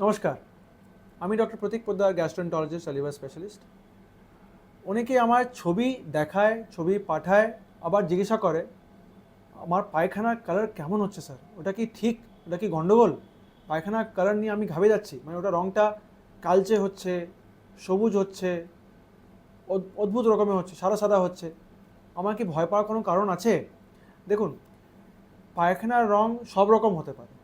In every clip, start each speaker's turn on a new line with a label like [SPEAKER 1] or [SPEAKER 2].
[SPEAKER 1] নমস্কার। আমি doctor Pratik Poddar gastroenterologist liver specialist অনেকে আমার ছবি দেখায়, ছবি পাঠায়, আবার জিজ্ঞাসা করে, আমার পায়খানার কালার কেমন হচ্ছে স্যার ওটা কি ঠিক? ওটা কি গন্ডগোল? পায়খানার কালার নিয়ে আমি ঘাবে যাচ্ছি। মানে ওটা রঙটা কালচে হচ্ছে, সবুজ হচ্ছে, অদ- অদ্ভুত রকমের হচ্ছে, সাদা সাদা হচ্ছে। আমার কি ভয় পাওয়ার কোনো কারণ আছে? দেখুন, পায়খানার রং সব রকম হতে পারে।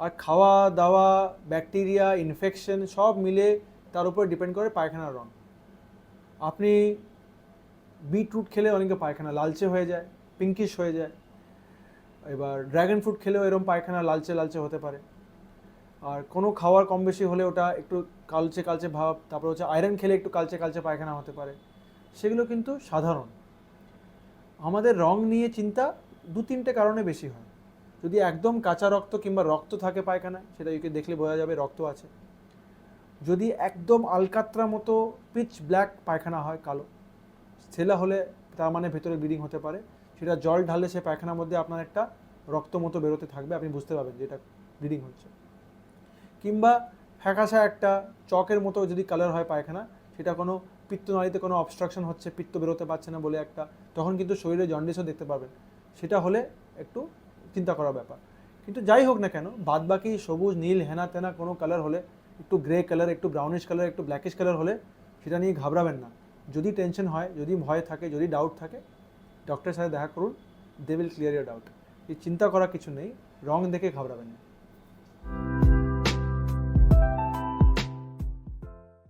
[SPEAKER 1] আর খাওয়া দাওয়া, ব্যাকটেরিয়া ইনফেকশন সব মিলে তার উপর ডিপেন্ড করে পায়খানার রং। আপনি বিটরুট খেলে অনেকে পায়খানা লালচে হয়ে যায় পিঙ্কিশ হয়ে যায়। এবার ড্র্যাগন ফ্রুট খেলেও এরকম পায়খানা লালচে লালচে হতে পারে। আর কোনো খাওয়ার কম বেশি হলে ওটা একটু কালচে কালচে ভাব, তারপর হচ্ছে আয়রন খেলে একটু কালচে কালচে পায়খানা হতে পারে। সেগুলো কিন্তু সাধারণ। আমাদের রং নিয়ে চিন্তা দু তিনটে কারণে বেশি হয়। যদি একদম কাঁচা রক্ত কিংবা রক্ত থাকে পায়খানায়, সেটা ইউকে দেখলে বোঝা যাবে রক্ত আছে। যদি একদম আলকাত্রা মতো পিচ ব্ল্যাক পায়খানা হয় কালো ছেলা হলে তার মানে ভেতরে ব্লিডিং হতে পারে। সেটা জল ঢালে সে পায়খানার মধ্যে আপনার একটা রক্ত মতো বেরোতে থাকবে, আপনি বুঝতে পারবেন যে এটা ব্লিডিং হচ্ছে। কিংবা ফ্যাকাশা একটা চকের মতো যদি কালার হয় পায়খানা, সেটা কোনো পিত্তনালীতে কোনো অবস্ট্রাকশন হচ্ছে, পিত্ত বেরোতে পারছে না বলে একটা, তখন কিন্তু শরীরে জন্ডিসও দেখতে পাবেন সেটা হলে একটু চিন্তা করার ব্যাপার। কিন্তু যাই হোক না কেন বাদ বাকি সবুজ, নীল, হেনা তেনা কোনো কালার হলে, একটু গ্রে কালার একটু ব্রাউনিশ কালার একটু ব্ল্যাকিশ কালার হলে, সেটা নিয়ে ঘাবড়াবেন না। যদি টেনশন হয়, যদি ভয় থাকে, যদি ডাউট থাকে ডক্টরের সাথে দেখা করুন they will clear your doubt এই চিন্তা করা কিছু নেই রং দেখে ঘাবড়াবেন না।